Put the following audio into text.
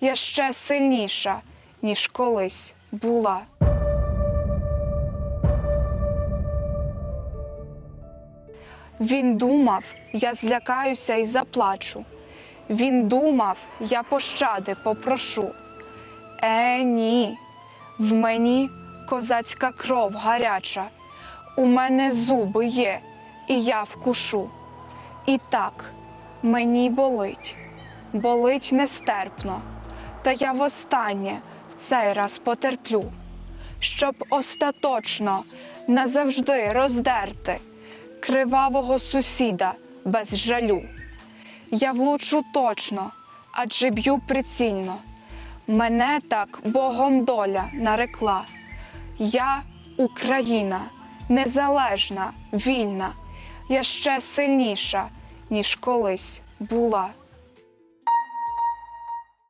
я ще сильніша, ніж колись була. Він думав, я злякаюся і заплачу. Він думав, я пощади попрошу. Е, ні, в мені козацька кров гаряча, у мене зуби є, і я вкушу. І так, мені болить, болить нестерпно, та я востаннє в цей раз потерплю, щоб остаточно назавжди роздерти кривавого сусіда без жалю. Я влучу точно, адже б'ю прицільно. Мене так Богом доля нарекла. Я Україна, незалежна, вільна, я ще сильніша, ніж колись була.